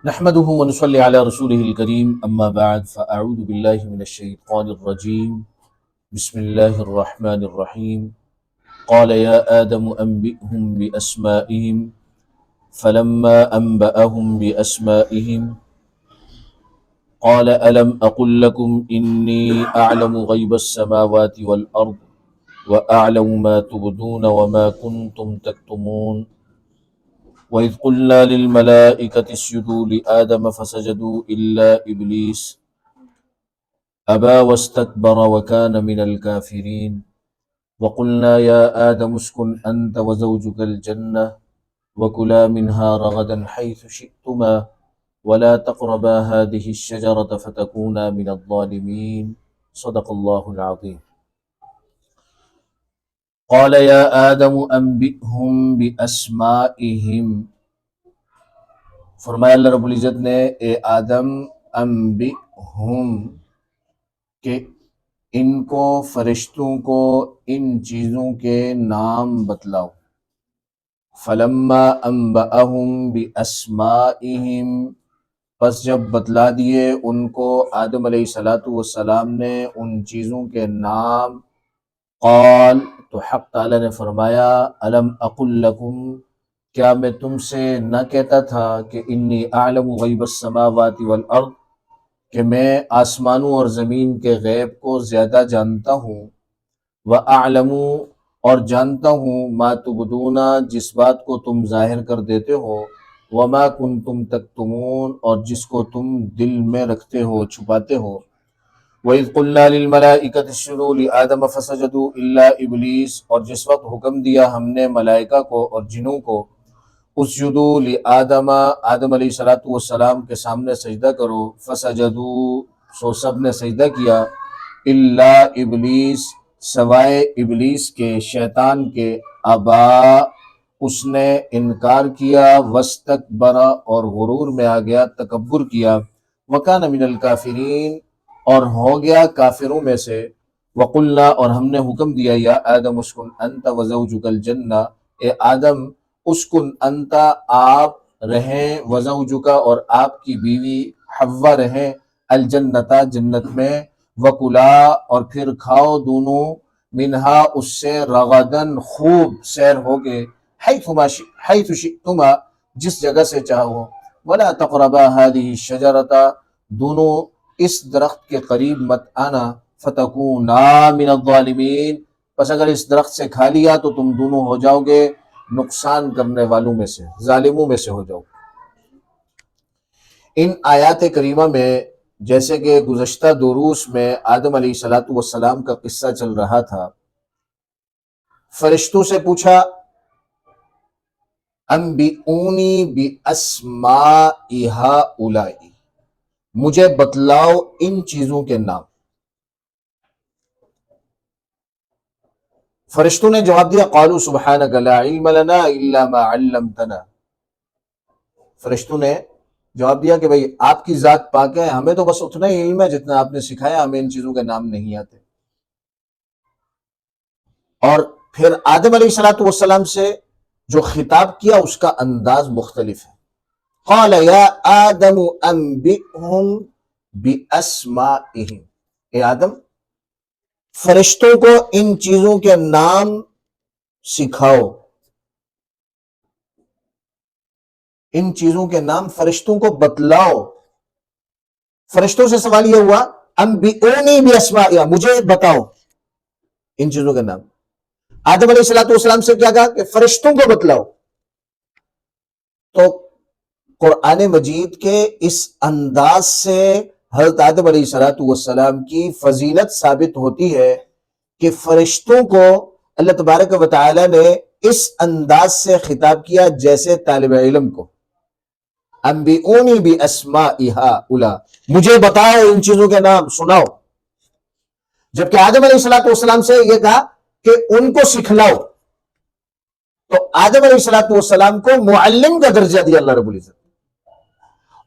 نحمده ونصلي على رسوله الكريم. أما بعد فأعوذ بالله من الشيطان الرجيم. بسم الله الرحمن الرحيم. قال يا آدم أنبئهم بأسمائهم. فلما أنبأهم بأسمائهم قال ألم أقل لكم إني أعلم غيب السماوات والأرض وأعلم ما تبدون وما كنتم تكتمون. وإذ قلنا للملائكة اسجدوا لآدم فسجدوا إلا إبليس أبى واستكبر وكان من الكافرين وقلنا يا آدم اسكن أنت وزوجك الجنة وكلا منها رغدا حيث شئتما ولا تقربا هذه الشجرة فتكونا من الظالمين صدق الله العظيم قال يا آدم انبئهم بأسمائهم. فرمایا اللہ رب العزت نے، اے آدم انبئهم کہ ان کو، فرشتوں کو، ان چیزوں کے نام بتلاؤ. فلما انبأهم بأسمائهم، پس جب بتلا دیے ان کو، آدم علیہ السلاۃ والسلام نے ان چیزوں کے نام، قال تو حق تعالی نے فرمایا علم اقل لکم کیا میں تم سے نہ کہتا تھا کہ انی اعلم غیب السماوات والارض کہ میں آسمانوں اور زمین کے غیب کو زیادہ جانتا ہوں۔ وَأَعْلَمُ اور جانتا ہوں، ما تبدونا جس بات کو تم ظاہر کر دیتے ہو، وما کنتم تکتمون اور جس کو تم دل میں رکھتے ہو، چھپاتے ہو۔ وَإِذْ قُلْنَا لِلْمَلَائِكَةِ اسْجُدُوا لِآدَمَ فَسَجَدُوا إِلَّا إِبْلِيسَ اور جس وقت حکم دیا ہم نے ملائکہ کو اور جنوں کو، اسجدوا لآدم، آدم علیہ الصلوۃ والسلام کے سامنے سجدہ کرو، فسجدوا، سو سب نے سجدہ کیا الا ابلیس سوائے ابلیس کے شیطان کے ابا اس نے انکار کیا وستکبر اور غرور میں آ گیا، تکبر کیا۔ وکان من الکافرین اور ہو گیا کافروں میں سے۔ وقلنا، اور ہم نے حکم دیا، یا آدم، اسکن انت وزوجک الجنہ۔ اے آدم، اسکن انت، آپ رہیں وزوجکا اور آپ کی بیوی حوا رہیں الجنتا، جنت میں۔ وکلا، اور پھر کھاؤ دونوں۔ منہا، اس سے رغدن خوب سیر ہوگے حیث شئتما، جس جگہ سے چاہو۔ ولا تقربا هذه الشجرة۔ دونوں اس درخت کے قریب مت آنا فتکونا من الظالمین۔ پس اگر اس درخت سے کھا لیا تو تم دونوں ہو جاؤ گے نقصان کرنے والوں میں سے، ظالموں میں سے ہو جاؤ۔ ان آیات کریمہ میں جیسے کہ گزشتہ دروس میں آدم علیہ السلاۃ والسلام کا قصہ چل رہا تھا۔ فرشتوں سے پوچھا، انبئونی باسماء هؤلاء مجھے بتلاؤ ان چیزوں کے نام۔ فرشتوں نے جواب دیا، قالوا سبحانك لا علم لنا الا ما علمتنا۔ فرشتوں نے جواب دیا کہ بھئی آپ کی ذات پاک ہے، ہمیں تو بس اتنا ہی علم ہے جتنا آپ نے سکھایا، ہمیں ان چیزوں کے نام نہیں آتے۔ اور پھر آدم علیہ السلاۃ والسلام سے جو خطاب کیا، اس کا انداز مختلف ہے۔ قال یا آدم انبئهم باسمائهم اے آدم، فرشتوں کو ان چیزوں کے نام سکھاؤ۔ ان چیزوں کے نام فرشتوں کو بتلاؤ۔ فرشتوں سے سوال یہ ہوا انبئونی باسمائها مجھے بتاؤ۔ ان چیزوں کے نام۔ آدم علیہ السلاۃ والسلام سے کیا کہا کہ فرشتوں کو بتلاؤ۔ تو قرآن مجید کے اس انداز سے حضرت آدم علیہ السلاۃ والسلام کی فضیلت ثابت ہوتی ہے کہ فرشتوں کو اللہ تبارک و تعالی نے اس انداز سے خطاب کیا جیسے طالب علم کو۔ انبئونی بی اولا، مجھے بتاؤ ان چیزوں کے نام، سناؤ۔ جبکہ آدم علیہ السلاۃ والسلام سے یہ کہا کہ ان کو سکھلاؤ۔ تو آدم علیہ السلاۃ والسلام کو معلم کا درجہ دیا اللہ رب العزت۔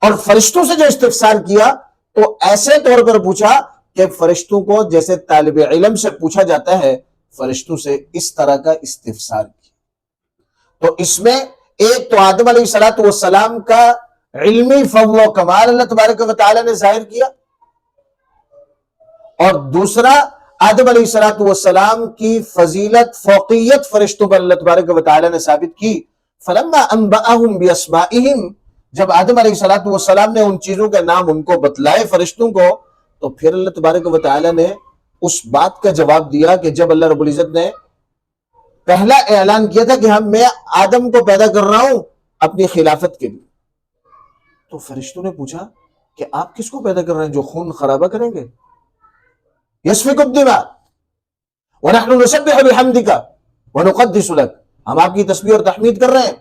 اور فرشتوں سے جو استفسار کیا تو ایسے طور پر پوچھا کہ فرشتوں کو جیسے طالب علم سے پوچھا جاتا ہے، فرشتوں سے اس طرح کا استفسار کیا۔ تو اس میں ایک تو آدم علیہ السلاۃ والسلام کا علمی فضل و کمال اللہ تبارک و تعالیٰ نے ظاہر کیا اور دوسرا آدم علیہ السلاۃ والسلام کی فضیلت، فوقیت فرشتوں پر اللہ تبارک و تعالیٰ نے ثابت کی۔ فلما انبأهم باسمائهم جب آدم علیہ السلاۃ والسلام نے ان چیزوں کے نام ان کو بتلائے فرشتوں کو، تو پھر اللہ تبارک و تعالیٰ نے اس بات کا جواب دیا کہ جب اللہ رب العزت نے پہلا اعلان کیا تھا کہ ہم میں آدم کو پیدا کر رہا ہوں اپنی خلافت کے لیے۔ تو فرشتوں نے پوچھا کہ آپ کس کو پیدا کر رہے ہیں جو خون خرابہ کریں گے؟ یسفک الدماء۔ ونحن نسبح بحمدک ونقدس لك۔ ہم آپ کی تسبیح اور تحمید کر رہے ہیں۔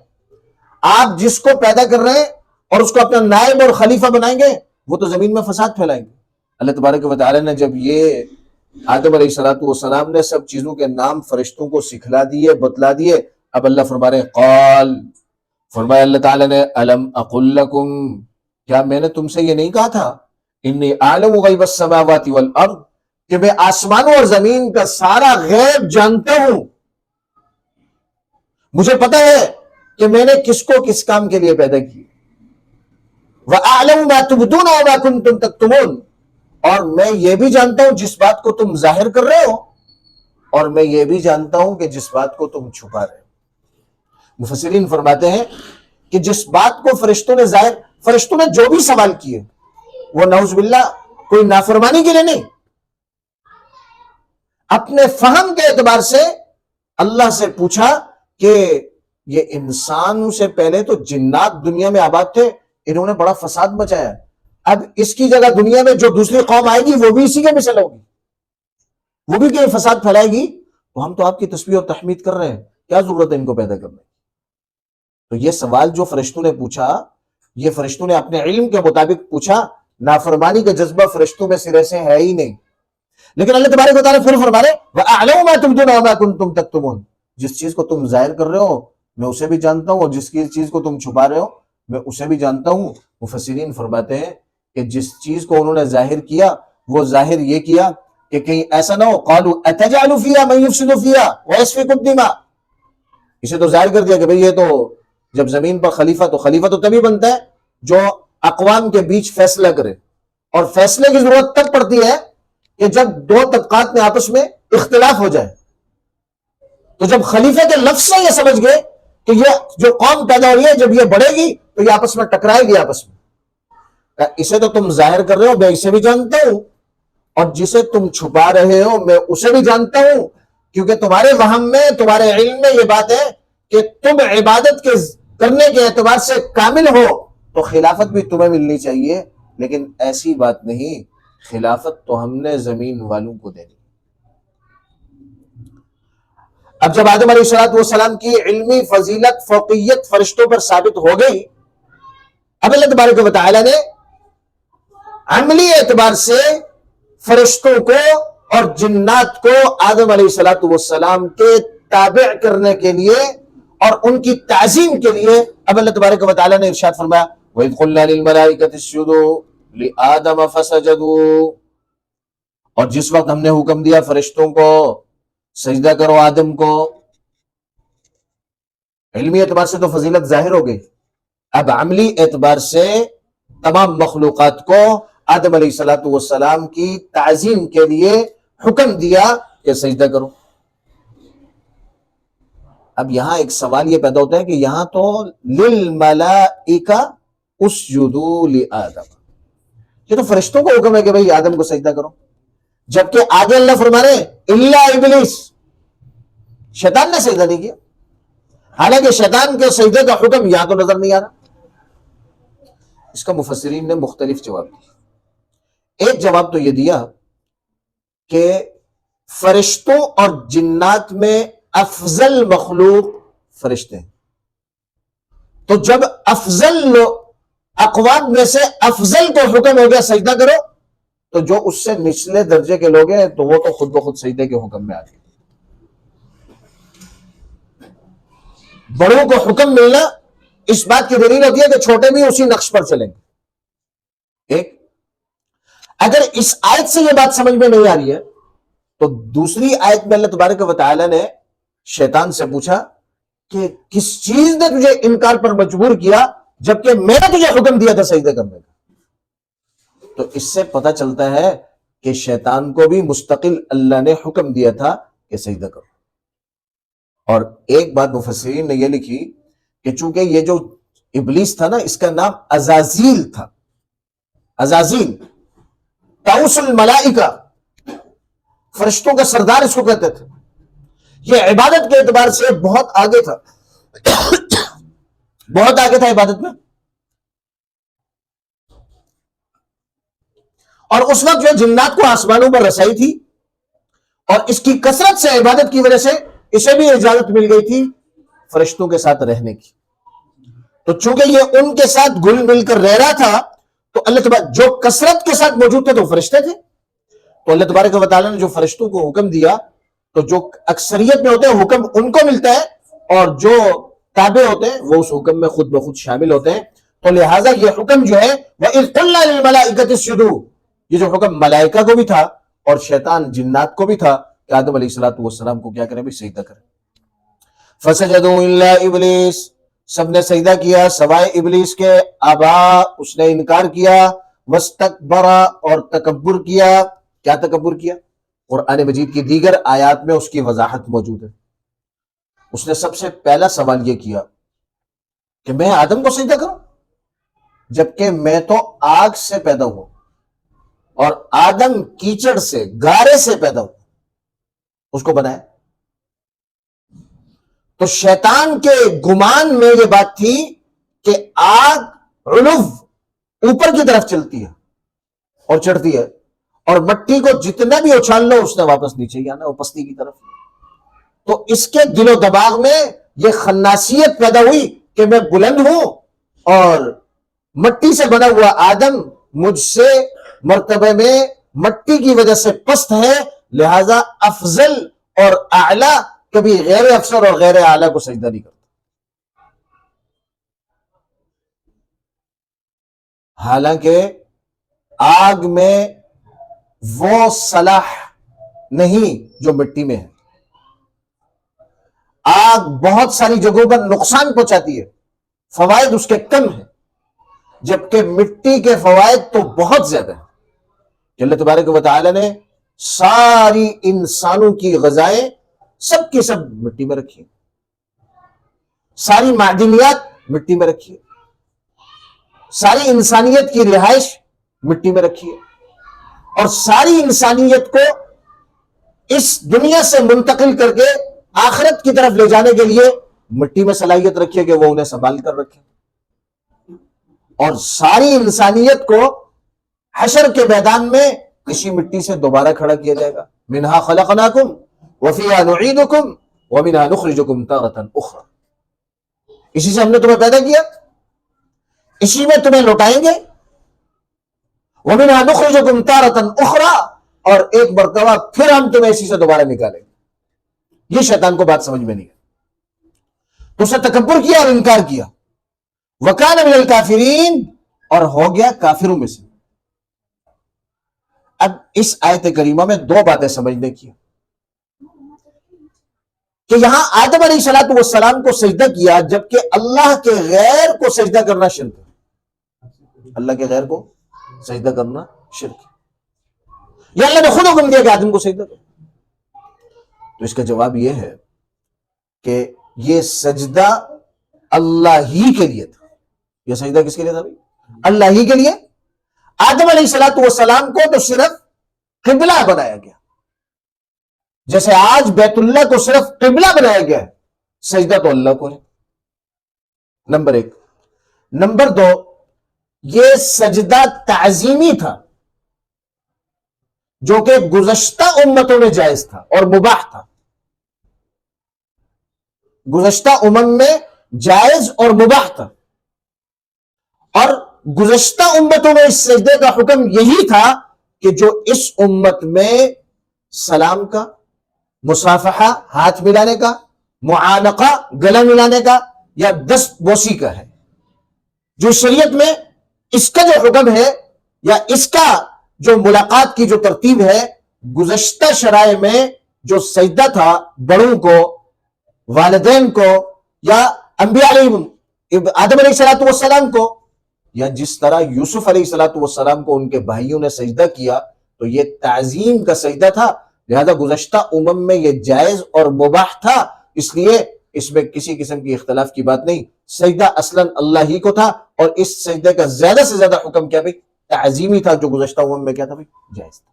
آپ جس کو پیدا کر رہے ہیں اور اس کو اپنا نائب اور خلیفہ بنائیں گے، وہ تو زمین میں فساد پھیلائیں گے۔ اللہ تبارک و تعالی نے جب یہ آدم علیہ السلاۃ والسلام نے سب چیزوں کے نام فرشتوں کو سکھلا دیے، بتلا دیے، اب اللہ فرما رہے قال، فرمایا اللہ تعالی نے، الم اقل لکم، کیا میں نے تم سے یہ نہیں کہا تھا؟ انی عالم غیب السماوات والارض، کہ میں آسمانوں اور زمین کا سارا غیب جانتا ہوں۔ مجھے پتا ہے کہ میں نے کس کو کس کام کے لیے پیدا کی اور میں یہ بھی جانتا ہوں جس بات کو تم ظاہر کر رہے ہو، اور میں یہ بھی جانتا ہوں کہ جس بات کو تم چھپا رہے ہو۔ مفسرین فرماتے ہیں کہ جس بات کو فرشتوں نے ظاہر، فرشتوں نے جو بھی سوال کیے، وہ نعوذ باللہ کوئی نافرمانی کے لیے نہیں۔ اپنے فہم کے اعتبار سے اللہ سے پوچھا کہ یہ انسان سے پہلے تو جنات دنیا میں آباد تھے انہوں نے بڑا فساد مچایا۔ اب اس کی جگہ دنیا میں جو دوسری قوم آئے گی، وہ بھی اسی کے مثل ہوگی۔ وہ بھی کہ فساد پھیلائے گی۔ تو ہم تو آپ کی تصویر اور تحمید کر رہے ہیں۔ کیا ضرورت ہے ان کو پیدا کرنے کی؟ تو یہ سوال جو فرشتوں نے پوچھا، یہ فرشتوں نے اپنے علم کے مطابق پوچھا، نافرمانی کا جذبہ فرشتوں میں سرے سے ہے ہی نہیں۔ لیکن اللہ تبارک و تعالیٰ پھر فرما رہے جس چیز کو تم ظاہر کر رہے ہو، میں اسے بھی جانتا ہوں اور جس کی چیز کو تم چھپا رہے ہو میں اسے بھی جانتا ہوں۔ مفسرین فرماتے ہیں کہ جس چیز کو انہوں نے ظاہر کیا، وہ ظاہر یہ کیا کہ کہیں ایسا نہ ہو، قالوا اتجعل فيها من يفسد فيها ويسفك الدماء۔ اسے تو ظاہر کر دیا کہ بھئی یہ تو جب زمین پر خلیفہ، تو خلیفہ تو تبھی بنتا ہے جو اقوام کے بیچ فیصلہ کرے۔ اور فیصلے کی ضرورت تب پڑتی ہے کہ جب دو طبقات میں آپس میں اختلاف ہو جائے۔ تو جب خلیفے کے لفظ سے یہ سمجھ گئے کہ یہ جو قوم پیدا ہو رہی ہے، جب یہ بڑھے گی تو یہ آپس میں ٹکرائے گی آپس میں۔ اسے تو تم ظاہر کر رہے ہو، میں اسے بھی جانتا ہوں۔ اور جسے تم چھپا رہے ہو، میں اسے بھی جانتا ہوں۔ کیونکہ تمہارے وہم میں، تمہارے علم میں یہ بات ہے کہ تم عبادت کے کرنے کے اعتبار سے کامل ہو۔ تو خلافت بھی تمہیں ملنی چاہیے، لیکن ایسی بات نہیں۔ خلافت تو ہم نے زمین والوں کو دینی اب جب آدم علیہ السلاۃ والسلام کی علمی فضیلت، فوقیت فرشتوں پر ثابت ہو گئی، اب اللہ تبارک و تعالی نے عملی اعتبار سے فرشتوں کو اور جنات کو آدم علیہ السلاۃ والسلام کے تابع کرنے کے لیے اور ان کی تعظیم کے لیے اب اللہ تبارک و تعالی نے ارشاد فرمایا، وَإِذْ قُلْنَا لِلْمَلَائِكَةِ اسْجُدُوا لِآدَمَ فَسَجَدُوا۔ اور جس وقت ہم نے حکم دیا فرشتوں کو سجدہ کرو آدم کو۔ علمی اعتبار سے تو فضیلت ظاہر ہو گئی۔ اب عملی اعتبار سے تمام مخلوقات کو آدم علیہ السلاۃ والسلام کی تعظیم کے لیے حکم دیا کہ سجدہ کرو۔ اب یہاں ایک سوال یہ پیدا ہوتا ہے کہ یہاں تو للملائکہ اسجدوا لآدم۔ یہ تو فرشتوں کو حکم ہے کہ بھئی آدم کو سجدہ کرو۔ جبکہ آگے اللہ فرما رہے اللہ ابلیس شیطان نے سجدہ نہیں کیا۔ حالانکہ شیطان کے سجدے کا حکم یہاں تو نظر نہیں آ رہا۔ اس کا مفسرین نے مختلف جواب دیا ایک جواب تو یہ دیا کہ فرشتوں اور جنات میں افضل مخلوق فرشتے ہیں۔ تو جب افضل اقوام میں سے افضل کو حکم ہو گیا، سجدہ کرو تو جو اس سے نچلے درجے کے لوگ ہیں، تو وہ تو خود بخود سجدے کے حکم میں آ گئے بڑوں کو حکم ملنا اس بات کی دلیل ہوتی ہے کہ چھوٹے بھی اسی نقش پر چلیں گے۔ ایک، اگر اس آیت سے یہ بات سمجھ میں نہیں آ رہی ہے، تو دوسری آیت میں اللہ تبارک و تعالی نے شیطان سے پوچھا کہ کس چیز نے تجھے انکار پر مجبور کیا، جبکہ میں نے تجھے حکم دیا تھا سجدہ کرنے کا؟ تو اس سے پتہ چلتا ہے کہ شیطان کو بھی مستقل اللہ نے حکم دیا تھا کہ سجدہ کرو۔ اور ایک بات مفسرین نے یہ لکھی کہ چونکہ یہ جو ابلیس تھا نا، اس کا نام ازازیل تھا۔ ازازیل تاؤس الملائکہ، فرشتوں کا سردار اس کو کہتے تھے۔ یہ عبادت کے اعتبار سے بہت آگے تھا۔ بہت آگے تھا عبادت میں۔ اور اس وقت جو جنات کو آسمانوں پر رسائی تھی اور اس کی کثرت سے عبادت کی وجہ سے اسے بھی اجازت مل گئی تھی فرشتوں کے ساتھ رہنے کی۔ تو چونکہ یہ ان کے ساتھ گل مل کر رہ رہا تھا، تو اللہ تبارک جو کثرت کے ساتھ موجود تھے تو فرشتے تھے۔ تو اللہ تبارک و تعالیٰ نے جو فرشتوں کو حکم دیا، تو جو اکثریت میں ہوتے ہیں، حکم ان کو ملتا ہے اور جو تابع ہوتے ہیں، وہ اس حکم میں خود بخود شامل ہوتے ہیں۔ تو لہٰذا یہ حکم جو ہے وہ یہ جو حکم ملائکہ کو بھی تھا اور شیطان جنات کو بھی تھا کہ آدم علیہ السلام والسلام کو کیا کرے؟ بھی سجدہ کرے۔ فسجدوا الا ابلیس سب نے سجدہ کیا، سوائے ابلیس کے۔ آبا، اس نے انکار کیا۔ وستکبر اور تکبر کیا۔ کیا تکبر کیا؟ قرآن مجید کی دیگر آیات میں اس کی وضاحت موجود ہے۔ اس نے سب سے پہلا سوال یہ کیا کہ میں آدم کو سجدہ کروں؟ جبکہ میں تو آگ سے پیدا ہوں اور آدم کیچڑ سے، گارے سے پیدا ہوں اس کو بنایا۔ تو شیطان کے گمان میں یہ بات تھی کہ آگ علو اوپر کی طرف چلتی ہے اور چڑھتی ہے اور مٹی کو جتنا بھی اچھال لو، اس نے واپس نیچے آنا یعنی وہ پستی کی طرف۔ تو اس کے دل و دماغ میں یہ خناسیت پیدا ہوئی کہ میں بلند ہوں اور مٹی سے بنا ہوا آدم مجھ سے مرتبے میں مٹی کی وجہ سے پست ہے، لہذا افضل اور اعلی کبھی غیر افسر اور غیر اعلی کو سجدہ نہیں کرتا۔ حالانکہ آگ میں وہ صلاح نہیں جو مٹی میں ہے۔ آگ بہت ساری جگہوں پر نقصان پہنچاتی ہے، فوائد اس کے کم ہیں، جبکہ مٹی کے فوائد تو بہت زیادہ ہیں۔ اللہ تبارک و تعالی نے ساری انسانوں کی غذائیں سب کی سب مٹی میں رکھی ساری معدنیات مٹی میں رکھی ساری انسانیت کی رہائش مٹی میں رکھی اور ساری انسانیت کو اس دنیا سے منتقل کر کے آخرت کی طرف لے جانے کے لیے مٹی میں صلاحیت رکھیے کہ وہ انہیں سنبھال کر رکھے اور ساری انسانیت کو حشر کے میدان میں کسی مٹی سے دوبارہ کھڑا کیا جائے گا۔ منہا خلقناکم وفیہا نعیدکم ومنہا نخرجکم تارتا اخرى۔ اسی سے ہم نے تمہیں پیدا کیا۔ اسی میں تمہیں لوٹائیں گے۔ ومنہا نخرجکم تارتا اخرى۔ اور ایک مرتبہ پھر ہم تمہیں اسی سے دوبارہ نکالیں گے۔ یہ شیطان کو بات سمجھ میں نہیں ہے تو اسے تکبر کیا اور انکار کیا۔ وکان من الکافرین اور ہو گیا کافروں میں سے۔ اب اس آیت کریمہ میں دو باتیں سمجھنے کی کہ یہاں آدم علیہ السلام والسلام کو سجدہ کیا جبکہ اللہ کے غیر کو سجدہ کرنا شرک اللہ کے غیر کو سجدہ کرنا شرک یا اللہ نے خود حکم دیا کہ آدم کو سجدہ کر تو اس کا جواب یہ ہے کہ یہ سجدہ اللہ ہی کے لیے تھا۔ یہ سجدہ کس کے لیے تھا بھائی؟ اللہ ہی کے لیے آدم علیہ السلاۃ والسلام کو تو صرف قبلہ بنایا گیا۔ جیسے آج بیت اللہ کو صرف قبلہ بنایا گیا ہے، سجدہ تو اللہ کو ہے۔ نمبر ایک۔ نمبر دو، یہ سجدہ تعظیمی تھا، جو کہ گزشتہ امتوں میں جائز تھا اور مباح تھا۔ گزشتہ امن میں جائز اور مباح تھا۔ اور گزشتہ امتوں میں اس سجدے کا حکم یہی تھا کہ جو اس امت میں سلام کا مسافحہ ہاتھ ملانے کا، معانقہ گلا ملانے کا یا دست بوسی کا ہے۔ جو شریعت میں اس کا جو حکم ہے یا اس کا جو ملاقات کی جو ترتیب ہے، گزشتہ شرائع میں جو سجدہ تھا بڑوں کو، والدین کو یا انبیاء علیہ آدم علیہ السلاۃ والسلام کو یا جس طرح یوسف علیہ السلاۃ والسلام کو ان کے بھائیوں نے سجدہ کیا، تو یہ تعظیم کا سجدہ تھا، لہذا گزشتہ امم میں یہ جائز اور مباح تھا، اس لیے اس میں کسی قسم کی اختلاف کی بات نہیں۔ سجدہ اصلا اللہ ہی کو تھا اور اس سجدے کا زیادہ سے زیادہ حکم کیا بھائی، تعظیمی تھا جو گزشتہ امم میں کیا تھا بھائی؟ جائز تھا۔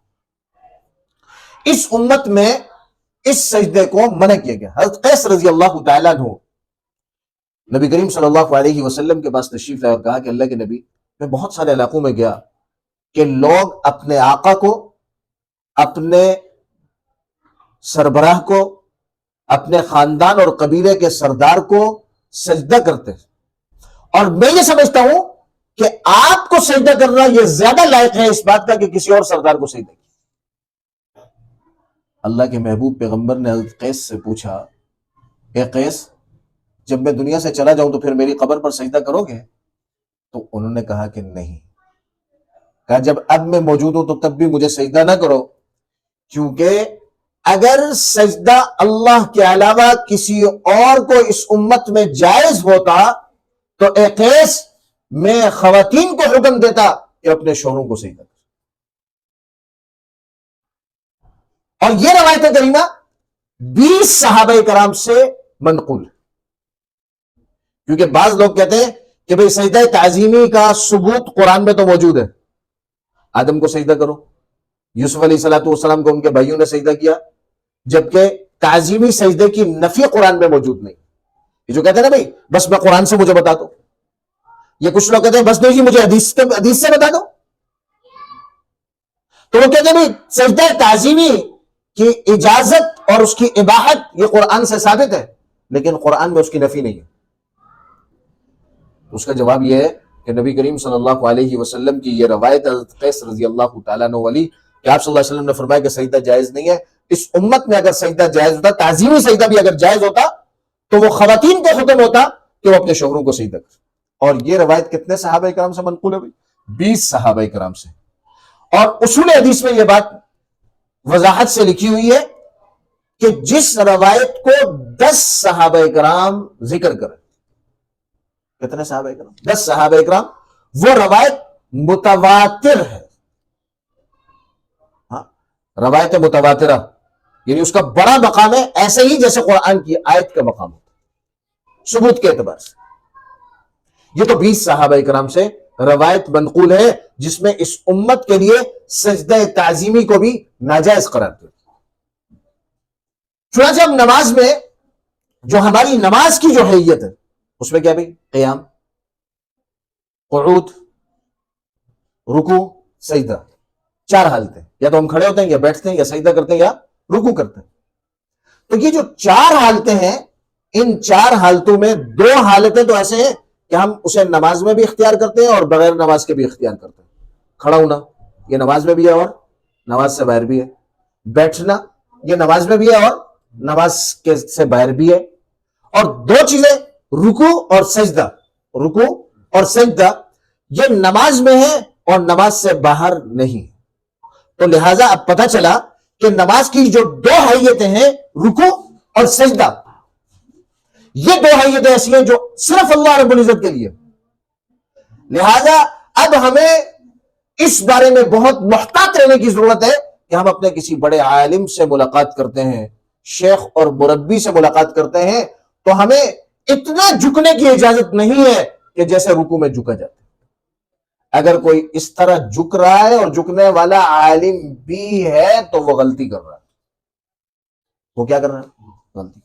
اس امت میں اس سجدے کو منع کیا گیا۔ حضرت قیس رضی اللہ تعالیٰ عنہ نبی کریم صلی اللہ علیہ وسلم کے پاس تشریف لائے اور کہا کہ اللہ کے نبی، میں بہت سارے علاقوں میں گیا کہ لوگ اپنے آقا کو، اپنے سربراہ کو، اپنے خاندان اور قبیلے کے سردار کو سجدہ کرتے اور میں یہ سمجھتا ہوں کہ آپ کو سجدہ کرنا یہ زیادہ لائق ہے اس بات کا کہ کسی اور سردار کو سجدہ کیا۔ اللہ کے محبوب پیغمبر نے حضرت قیس سے پوچھا، اے قیس جب میں دنیا سے چلا جاؤں تو پھر میری قبر پر سجدہ کرو گے؟ تو انہوں نے کہا کہ نہیں۔ کہا، جب اب میں موجود ہوں تو تب بھی مجھے سجدہ نہ کرو، کیونکہ اگر سجدہ اللہ کے علاوہ کسی اور کو اس امت میں جائز ہوتا تو ایقیس میں خواتین کو حکم دیتا کہ اپنے شوہروں کو سجدہ کر اور یہ روایت کریمہ، بیس صحابہ کرام سے منقول۔ کیونکہ بعض لوگ کہتے ہیں کہ بھئی سجدہ تعظیمی کا ثبوت قرآن میں تو موجود ہے۔ آدم کو سجدہ کرو۔ یوسف علیہ السلاۃ والسلام کو ان کے بھائیوں نے سجدہ کیا، جبکہ تعظیمی سجدے کی نفی قرآن میں موجود نہیں۔ یہ جو کہتے ہیں نا بھائی، بس میں قرآن سے مجھے بتا دو۔ یہ کچھ لوگ کہتے ہیں، بس نہیں جی مجھے حدیث حدیث سے بتا دو۔ تو وہ کہتے ہیں بھائی، سجدہ تعظیمی کی اجازت اور اس کی اباحت یہ قرآن سے ثابت ہے، لیکن قرآن میں اس کی نفی نہیں ہے۔ اس کا جواب یہ ہے کہ نبی کریم صلی اللہ علیہ وسلم کی یہ روایت قیس رضی اللہ تعالیٰ عنہ کہ آپ صلی اللہ علیہ وسلم نے فرمایا کہ سجدہ جائز نہیں ہے۔ اس امت میں اگر سجدہ جائز ہوتا، تعظیمی سجدہ بھی اگر جائز ہوتا، تو وہ خواتین کو ختم ہوتا کہ وہ اپنے شوہروں کو سجدہ کر اور یہ روایت کتنے صحابہ کرام سے منقول ہے بھائی؟ بیس صحابہ کرام سے۔ اور اصول حدیث میں یہ بات وضاحت سے لکھی ہوئی ہے کہ جس روایت کو دس صحابہ کرام ذکر کرے کتنے صحابہ کرام دس صحابہ کرام وہ روایت متواتر ہے۔ ہاں روایت متواترہ۔ یعنی اس کا بڑا مقام ہے، ایسے ہی جیسے قرآن کی آیت کا مقام ہوتا ثبوت کے اعتبار سے۔ یہ تو بیس صحابہ کرام سے روایت منقول ہے، جس میں اس امت کے لیے سجدہ تعظیمی کو بھی ناجائز قرار دیا۔ چنانچہ ہم نماز میں جو ہماری نماز کی جو حیت ہے اس میں کیا بھائی قیام، قعود رکو سجدہ۔ چار حالتیں۔ یا تو ہم کھڑے ہوتے ہیں یا بیٹھتے ہیں یا سجدہ کرتے ہیں یا رکو کرتے ہیں۔ تو یہ جو چار حالتیں ہیں، ان چار حالتوں میں دو حالتیں تو ایسے ہیں کہ ہم اسے نماز میں بھی اختیار کرتے ہیں اور بغیر نماز کے بھی اختیار کرتے ہیں۔ کھڑا ہونا، یہ نماز میں بھی ہے اور نماز سے باہر بھی ہے۔ بیٹھنا، یہ نماز میں بھی ہے اور نماز کے سے باہر بھی ہے۔ اور دو چیزیں رکو اور سجدہ، رکو اور سجدہ یہ نماز میں ہے اور نماز سے باہر نہیں۔ تو لہذا اب پتہ چلا کہ نماز کی جو دو حیتیں ہیں، رکو اور سجدہ۔ یہ دو حیتیں ایسی ہیں جو صرف اللہ رب العزت کے لیے۔ لہذا اب ہمیں اس بارے میں بہت محتاط رہنے کی ضرورت ہے کہ ہم اپنے کسی بڑے عالم سے ملاقات کرتے ہیں، شیخ اور مربی سے ملاقات کرتے ہیں۔ تو ہمیں اتنا جھکنے کی اجازت نہیں ہے کہ جیسے رکو میں جھکا جاتا اگر کوئی اس طرح جھک رہا ہے اور جھکنے والا عالم بھی ہے تو وہ غلطی کر رہا ہے۔ وہ کیا کر رہا ہے؟ غلطی۔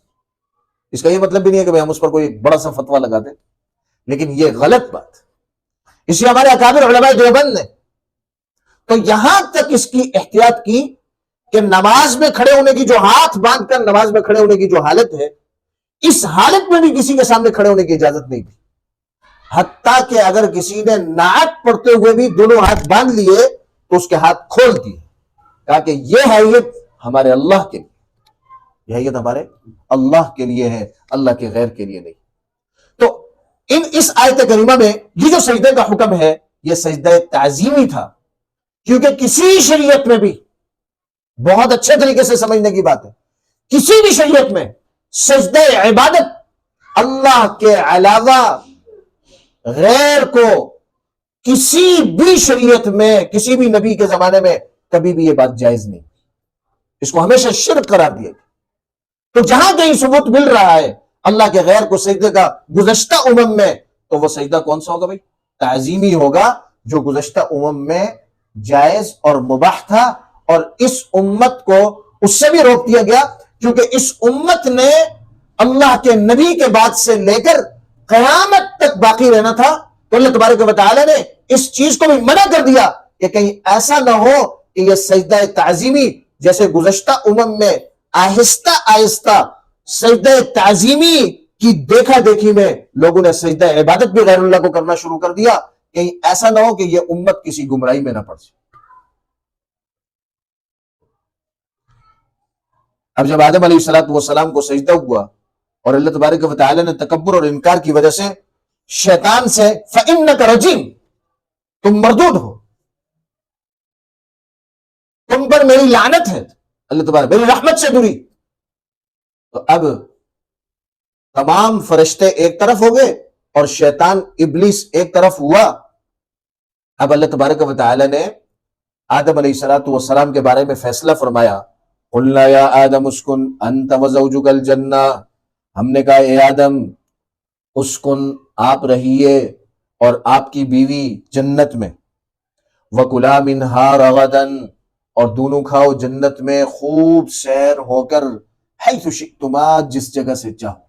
اس کا یہ مطلب بھی نہیں ہے کہ ہم اس پر کوئی بڑا سا فتوا لگا دیں۔ لیکن یہ غلط بات اس لیے ہمارے اکابر علماء دیوبند نے تو یہاں تک اس کی احتیاط کی کہ نماز میں کھڑے ہونے کی جو ہاتھ باندھ کر نماز میں کھڑے ہونے کی جو حالت ہے اس حالت میں بھی کسی کے سامنے کھڑے ہونے کی اجازت نہیں تھی۔ حتیٰ کہ اگر کسی نے نعت پڑھتے ہوئے بھی دونوں ہاتھ باندھ لیے تو اس کے ہاتھ کھول دیے۔ کہا کہ یہ حیت ہمارے اللہ کے لیے۔ یہ حیت ہمارے اللہ کے لیے ہے، اللہ کے غیر کے لیے نہیں۔ تو ان اس آیت کریمہ میں یہ جو سجدے کا حکم ہے، یہ سجدہ تعظیمی تھا۔ کیونکہ کسی شریعت میں بھی بہت اچھے طریقے سے سمجھنے کی بات ہے۔ کسی بھی شریعت میں سجدہ عبادت اللہ کے علاوہ غیر کو کسی بھی شریعت میں، کسی بھی نبی کے زمانے میں کبھی بھی یہ بات جائز نہیں۔ اس کو ہمیشہ شرک قرار دیا گیا۔ تو جہاں کہیں ثبوت مل رہا ہے اللہ کے غیر کو سجدے کا گزشتہ امم میں، تو وہ سجدہ کون سا ہوگا بھائی؟ تعظیمی ہوگا جو گزشتہ امم میں جائز اور مباح تھا اور اس امت کو اس سے بھی روک دیا گیا۔ کیونکہ اس امت نے اللہ کے نبی کے بعد سے لے کر قیامت تک باقی رہنا تھا۔ تو اللہ تبارک و تعالی نے اس چیز کو بھی منع کر دیا کہ کہیں ایسا نہ ہو کہ یہ سجدہ تعظیمی جیسے گزشتہ امم میں آہستہ آہستہ سجدہ تعظیمی کی دیکھا دیکھی میں لوگوں نے سجدہ عبادت بھی غیر اللہ کو کرنا شروع کر دیا۔ کہیں ایسا نہ ہو کہ یہ امت کسی گمراہی میں نہ پڑ جائے۔ اب جب آدم علیہ السلام والسلام کو سجدہ ہوا اور اللہ تبارک و تعالی نے تکبر اور انکار کی وجہ سے شیطان سے فَإِنَّكَ رَجِيمٌ، تم مردود ہو۔ تم پر میری لعنت ہے۔ اللہ تبارک، میری رحمت سے دوری۔ تو اب تمام فرشتے ایک طرف ہو گئے اور شیطان ابلیس ایک طرف ہوا۔ اب اللہ تبارک و تعالی نے آدم علیہ السلام والسلام کے بارے میں فیصلہ فرمایا۔ قلنا یا آدم اسکن، انت وزوجک الجنہ۔ ہم نے کہا، اے آدم، اسکن، آپ رہیے اور آپ کی بیوی جنت میں۔ وَكُلَا مِنْهَا رَغَدًا، اور دونوں کھاؤ جنت میں خوب سیر ہو کر، حیث شکتما جس جگہ سے چاہو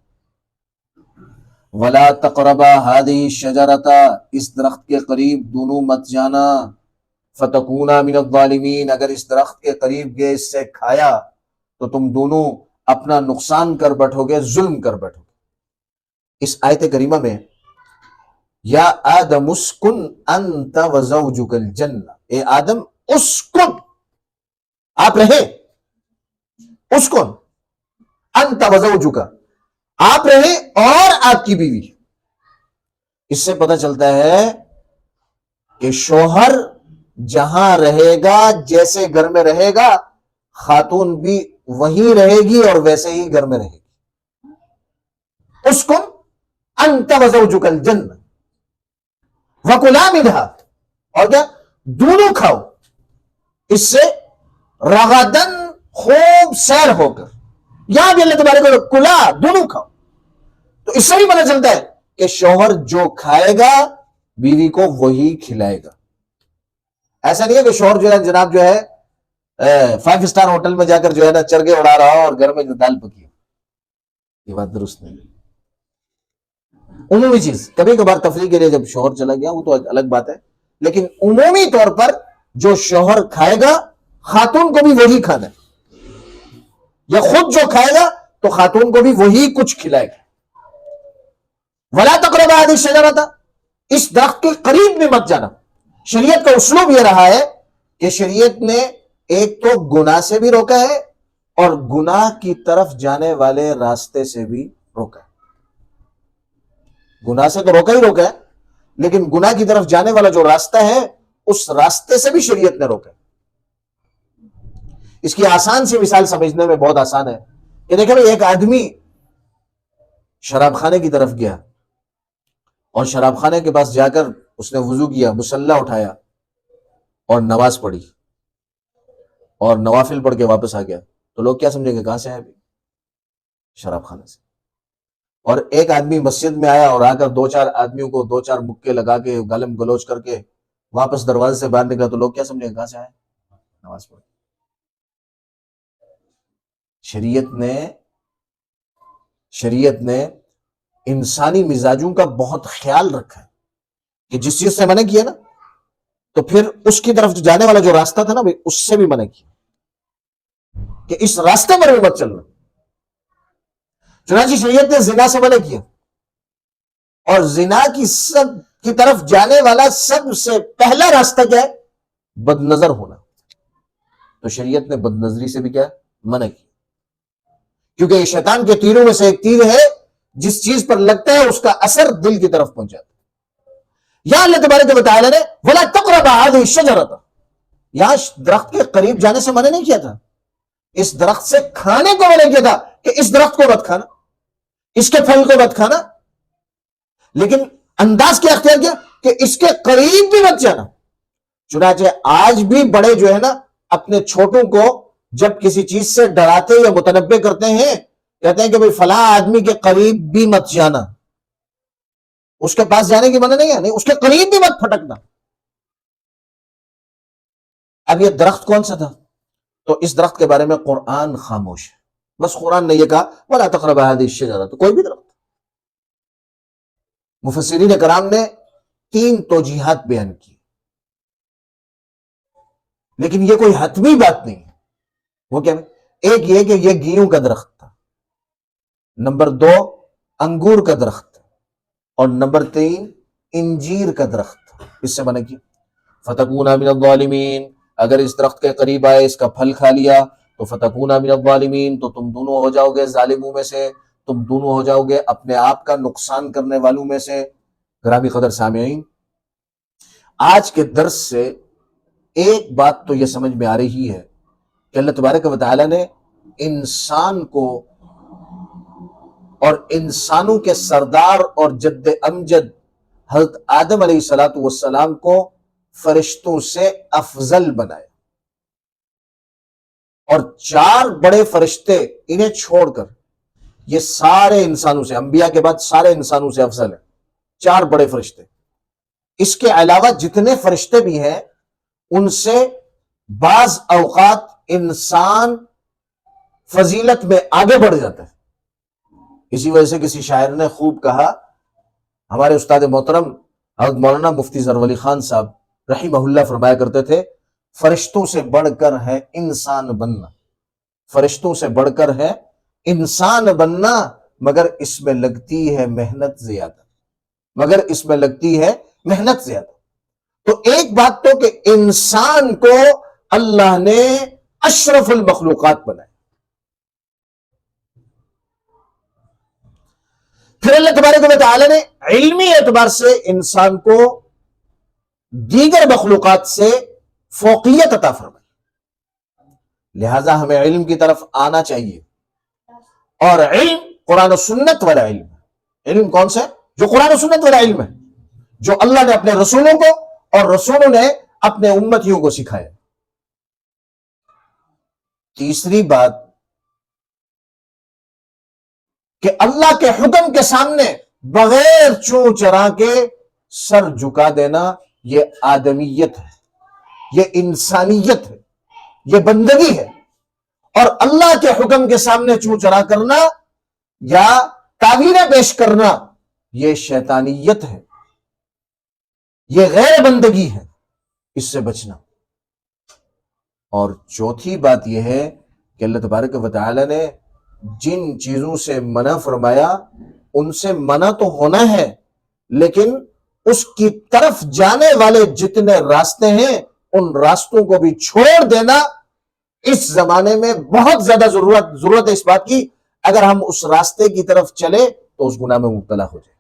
ولا تقربا هذه الشجرة اس درخت کے قریب دونوں مت جانا۔ فتکونا من الظالمین، اگر اس درخت کے قریب گئے، اس سے کھایا، تو تم دونوں اپنا نقصان کر بیٹھو گے ظلم کر بیٹھو گے اس آیت کریمہ میں، یا آدم اسکن انت وزوجک الجنہ۔ اے آدم، اسکن۔ آپ رہے اسکن۔ انت وزوجک آپ رہے اور آپ کی بیوی۔ اس سے پتہ چلتا ہے کہ شوہر جہاں رہے گا، جیسے گھر میں رہے گا، خاتون بھی وہیں رہے گی اور ویسے ہی گھر میں رہے گی۔ اس کو انت وزوجک الجنہ۔ وکلا منہا۔ اور کیا؟ دونوں کھاؤ۔ اس سے رغدن خوب سیر ہو کر۔ یہاں بھی اللہ تبارک کلا، دونوں کھاؤ۔ تو اس سے بھی پتہ چلتا ہے کہ شوہر جو کھائے گا، بیوی کو وہی کھلائے گا۔ ایسا نہیں ہے کہ شوہر جو ہے جناب جو ہے فائیو سٹار ہوٹل میں جا کر جو ہے نا چرگے اڑا رہا ہو اور گھر میں جو دال پکی ہو۔ یہ بات درست نہیں۔ عمومی چیز، کبھی کبھار تفریح کے لیے جب شوہر چلا گیا، وہ تو الگ بات ہے۔ لیکن عمومی طور پر جو شوہر کھائے گا، خاتون کو بھی وہی کھانا ہے۔ یا خود جو کھائے گا، تو خاتون کو بھی وہی کچھ کھلائے گا۔ ولا تقرب آدھی شجرہ تھا اس درخت کے قریب بھی مت جانا۔ شریعت کا اسلوب یہ رہا ہے کہ شریعت نے ایک تو گناہ سے بھی روکا ہے اور گناہ کی طرف جانے والے راستے سے بھی روکا ہے۔ گناہ سے تو روکا ہی روکا ہے، لیکن گناہ کی طرف جانے والا جو راستہ ہے، اس راستے سے بھی شریعت نے روکا ہے۔ اس کی آسان سی مثال سمجھنے میں بہت آسان ہے۔ کہ دیکھیں ایک آدمی شراب خانے کی طرف گیا اور شراب خانے کے پاس جا کر اس نے وضو کیا، مسلح اٹھایا اور نواز پڑھی اور نوافل پڑھ کے واپس آ گیا۔ تو لوگ کیا سمجھیں گے؟ کہاں سے آئے شراب خانے سے۔ اور ایک آدمی مسجد میں آیا اور آ کر دو چار آدمیوں کو دو چار مکے لگا کے، گلم گلوچ کر کے واپس دروازے سے باہر نکلا۔ تو لوگ کیا سمجھیں گے؟ کہاں سے آئے؟ نواز پڑھ شریعت نے شریعت نے انسانی مزاجوں کا بہت خیال رکھا ہے۔ کہ جس چیز سے منع کیا نا، تو پھر اس کی طرف جانے والا جو راستہ تھا نا اس سے بھی منع کیا۔ کہ اس راستے پر بھی مت چلنا۔ چنانچہ شریعت نے زنا سے منع کیا۔ اور زنا کی سب کی طرف جانے والا سب سے پہلا راستہ کیا ہے؟ بد نظر ہونا۔ تو شریعت نے بد نظری سے بھی کیا؟ منع کیا۔ کیونکہ یہ شیطان کے تیروں میں سے ایک تیر ہے، جس چیز پر لگتا ہے، اس کا اثر دل کی طرف پہنچاتا ہے۔ یا اللہ تبارک و تعالی نے ولا تقرب هذه الشجره یہاں درخت کے قریب جانے سے منع نہیں کیا تھا؟ اس درخت سے کھانے کو منع کیا تھا کہ اس درخت کو مت کھانا، اس کے پھل کو مت کھانا۔ لیکن انداز کیا اختیار کیا کہ اس کے قریب بھی مت جانا۔ چنانچہ آج بھی بڑے جو ہے نا اپنے چھوٹوں کو جب کسی چیز سے ڈراتے یا متنبع کرتے ہیں، کہتے ہیں کہ بھئی فلاں آدمی کے قریب بھی مت جانا۔ اس کے پاس جانے کی منع نہیں ہے، نہیں، اس کے قریب بھی مت پھٹکنا۔ اب یہ درخت کون سا تھا؟ تو اس درخت کے بارے میں قرآن خاموش ہے۔ بس قرآن نے یہ کہا بلا تقرب الشجرہ تو کوئی بھی درخت۔ مفسرین کرام نے تین توجیحات بیان کی۔ لیکن یہ کوئی حتمی بات نہیں ہے۔ وہ کیا ایک یہ کہ یہ گیوں کا درخت تھا۔ نمبر دو، انگور کا درخت۔ اور نمبر تین، انجیر کا درخت۔ اس سے بنا کی فتقون من الظالمین اگر اس درخت کے قریب آئے، اس کا پھل کھا لیا، تو فتقون من الظالمین تو تم دونوں ہو جاؤ گے ظالموں میں سے۔ تم دونوں ہو جاؤ گے اپنے آپ کا نقصان کرنے والوں میں سے۔ گرامی قدر سامعین، آج کے درس سے ایک بات تو یہ سمجھ میں آ رہی ہے کہ اللہ تبارک و تعالی نے انسان کو اور انسانوں کے سردار اور جد امجد حضرت آدم علیہ السلاۃ والسلام کو فرشتوں سے افضل بنایا۔ اور چار بڑے فرشتے انہیں چھوڑ کر، یہ سارے انسانوں سے، انبیاء کے بعد سارے انسانوں سے افضل ہیں۔ چار بڑے فرشتے۔ اس کے علاوہ جتنے فرشتے بھی ہیں، ان سے بعض اوقات انسان فضیلت میں آگے بڑھ جاتا ہے۔ اسی وجہ سے کسی شاعر نے خوب کہا، ہمارے استاد محترم حضرت مولانا مفتی زر علی خان صاحب رحمہ اللہ فرمایا کرتے تھے، فرشتوں سے بڑھ کر ہے انسان بننا۔ فرشتوں سے بڑھ کر ہے انسان بننا، مگر اس میں لگتی ہے محنت زیادہ۔ مگر اس میں لگتی ہے محنت زیادہ۔ تو ایک بات تو کہ انسان کو اللہ نے اشرف المخلوقات بنائے پھر اللہ تبارک و تعالی نے علمی اعتبار سے انسان کو دیگر مخلوقات سے فوقیت عطا فرمائی۔ لہذا ہمیں علم کی طرف آنا چاہیے۔ اور علم قرآن و سنت والا علم ہے۔ علم کون سا ہے؟ جو قرآن و سنت والا علم ہے۔ جو اللہ نے اپنے رسولوں کو اور رسولوں نے اپنے امتیوں کو سکھایا۔ تیسری بات کہ اللہ کے حکم کے سامنے بغیر چون چرا کے سر جھکا دینا یہ آدمیت ہے، یہ انسانیت ہے، یہ بندگی ہے۔ اور اللہ کے حکم کے سامنے چون چرا کرنا یا تعویریں پیش کرنا یہ شیطانیت ہے، یہ غیر بندگی ہے، اس سے بچنا۔ اور چوتھی بات یہ ہے کہ اللہ تبارک و تعالی نے جن چیزوں سے منع فرمایا، ان سے منع تو ہونا ہے، لیکن اس کی طرف جانے والے جتنے راستے ہیں، ان راستوں کو بھی چھوڑ دینا اس زمانے میں بہت زیادہ ضرورت ضرورت ہے اس بات کی۔ اگر ہم اس راستے کی طرف چلے تو اس گناہ میں مبتلا ہو جائے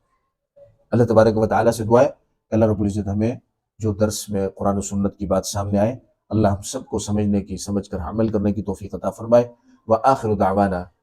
اللہ تبارک و تعالیٰ سے دعا ہے کہ اللہ رب العزت ہمیں جو درس میں قرآن و سنت کی بات سامنے آئے، اللہ ہم سب کو سمجھنے کی، سمجھ کر عمل کرنے کی توفیق عطا فرمائے۔ وآخر دعوانا